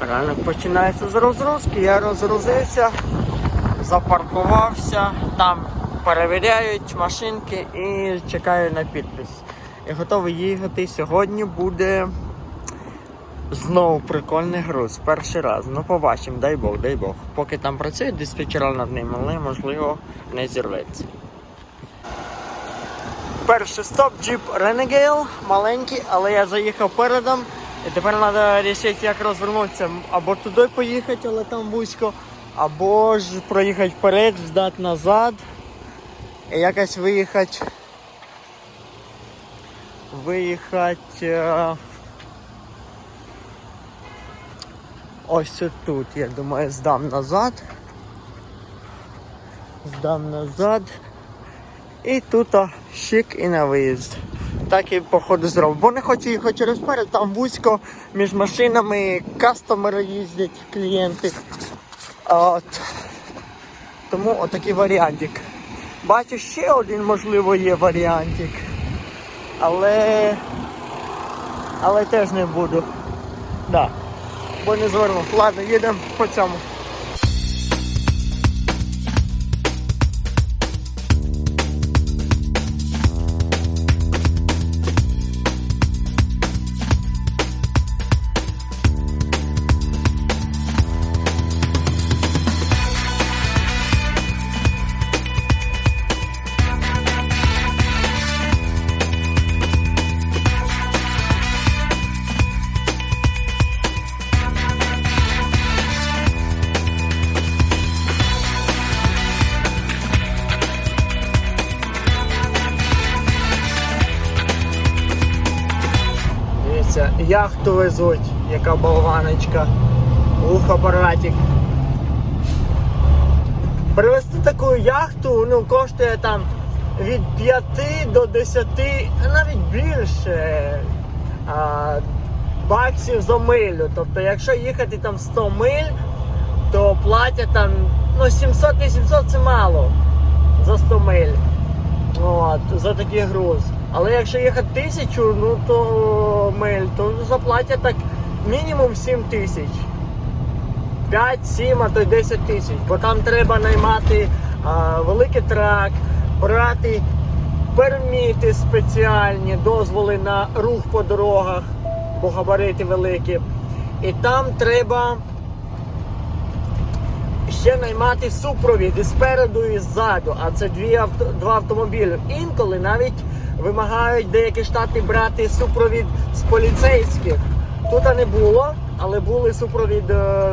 Ранок починається з розгрузки, я розгрузився, запаркувався, там перевіряють машинки і чекаю на підпис. І готовий їхати. Сьогодні буде знову прикольний груз. Перший раз. Ну побачимо, дай Бог, дай Бог. Поки там працює диспетчера над ним, але можливо не зірветься. Перший стоп джип Renegade, маленький, але я заїхав передом. І тепер треба вирішити, як розвернутися. Або туди поїхати, але там вузько, або ж проїхати вперед, здати назад. І якось виїхати. Виїхати. е, Ось тут, я думаю, здам назад. Здам назад. І тут а, щик і на виїзд. Так і походу зробив. Бо не хочу їхати через перед, там вузько між машинами, кастомери їздять, клієнти. От. Тому отакий варіантик. Бачу, ще один, можливо, є варіантик. Але. Але теж не буду. Да. Бо не звернув. Ладно, їдемо по цьому. Дивіться, яхту везуть, яка болваночка. Ух, апаратик. Привезти таку яхту ну, коштує там від 5 до 10, а навіть більше а, баксів за милю. Тобто, якщо їхати там 100 миль, то платять там ну, 700-800 це мало за 100 миль. От, за такий груз. Але якщо їхати тисячу, ну то миль, то заплатять так мінімум 7 тисяч. 5, 7, а то й 10 тисяч. Бо там треба наймати а, великий трак, брати перміти спеціальні, дозволи на рух по дорогах, бо габарити великі. І там треба ще наймати супровід і спереду і ззаду, а це дві авто, два автомобілі. Інколи навіть вимагають деякі штати брати супровід з поліцейських. Тут не було, але були супровід е,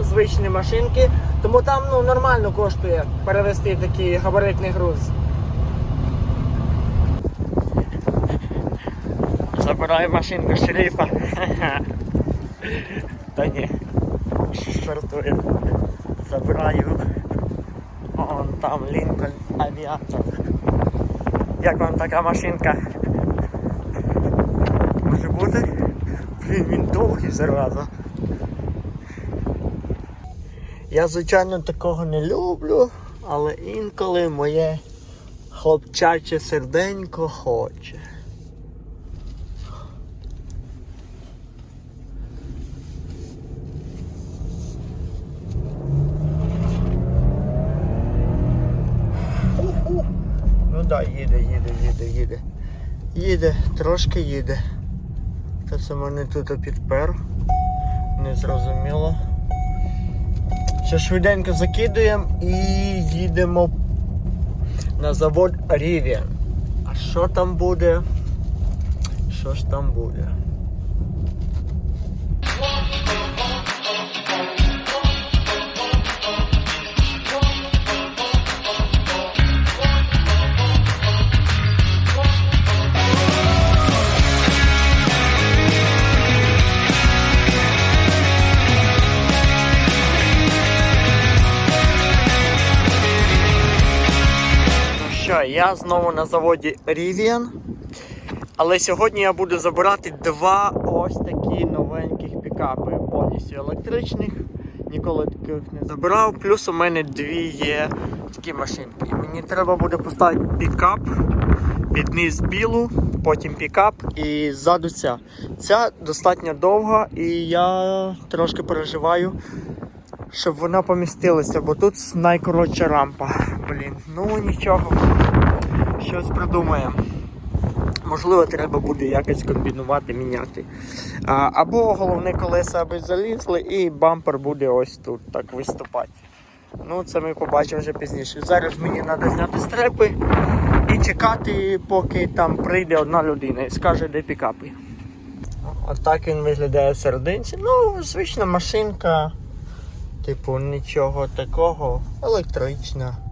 звичні машинки, тому там ну, нормально коштує перевезти такий габаритний груз. Забираю машинку шерифа. Та ні. Жартую. Забираю. Он там Лінкольн авіатор. Як вам така машинка? Може бути? Блін, він довгий зараза. Я, звичайно, такого не люблю, але інколи моє хлопчаче серденько хоче. Да, їде, їде, їде, їде. Їде, трошки їде. Та це мене тут підпер. Незрозуміло. Ще швиденько закидуємо і їдемо на завод Rivian. А що там буде? Що ж там буде? Я знову на заводі Rivian. Але сьогодні я буду забирати два ось такі новеньких пікапи повністю електричних. ніколи таких не забирав. Плюс у мене дві є такі машинки. Мені треба буде поставити пікап, під низ білу, потім пікап і ззаду ця. Ця достатньо довга і я трошки переживаю, щоб вона помістилася, бо тут найкоротша рампа. Блін, ну нічого. Щось придумаємо. Можливо, треба буде якось комбінувати, міняти. А, або головне колеса аби залізли і бампер буде ось тут так виступати. Ну, це ми побачимо вже пізніше. Зараз мені треба зняти стрепи і чекати, поки там прийде одна людина і скаже, де пікапи. Отак він виглядає в серединці. Ну, звична машинка. Типу, нічого такого. Електрична.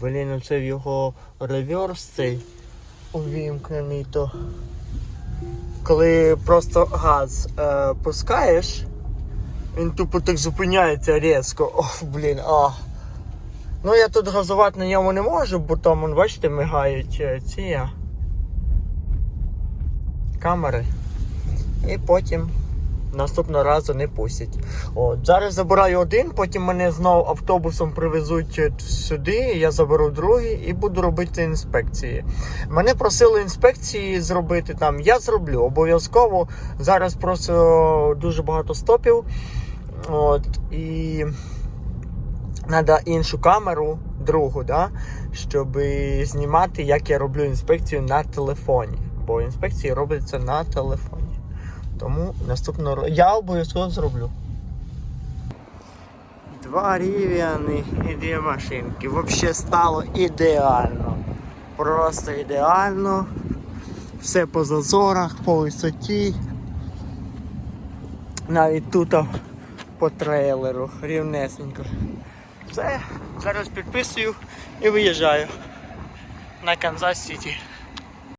Блін, оце в його реверс цей увімкнений, то коли просто газ е, пускаєш, він тупо так зупиняється різко. Ох, блін, а. Ну я тут газувати на ньому не можу, бо там, вон, бачите, мигають е, ці е, камери. І потім наступного разу не пустять. От, зараз забираю один, потім мене знову автобусом привезуть е, сюди, я заберу другий і буду робити інспекції. Мене просили інспекції зробити там. Я зроблю обов'язково. Зараз просто дуже багато стопів. От, і треба іншу камеру, другу, да, щоб знімати, як я роблю інспекцію на телефоні. Бо інспекції робляться на телефоні. Тому наступного ро- я обов'язково зроблю. Два рів'яни і дві машинки. Взагалі стало ідеально. Просто ідеально. Все по зазорах, по висоті. Навіть тут по трейлеру рівнесенько. Все, зараз підписую і виїжджаю на Канзас Сіті.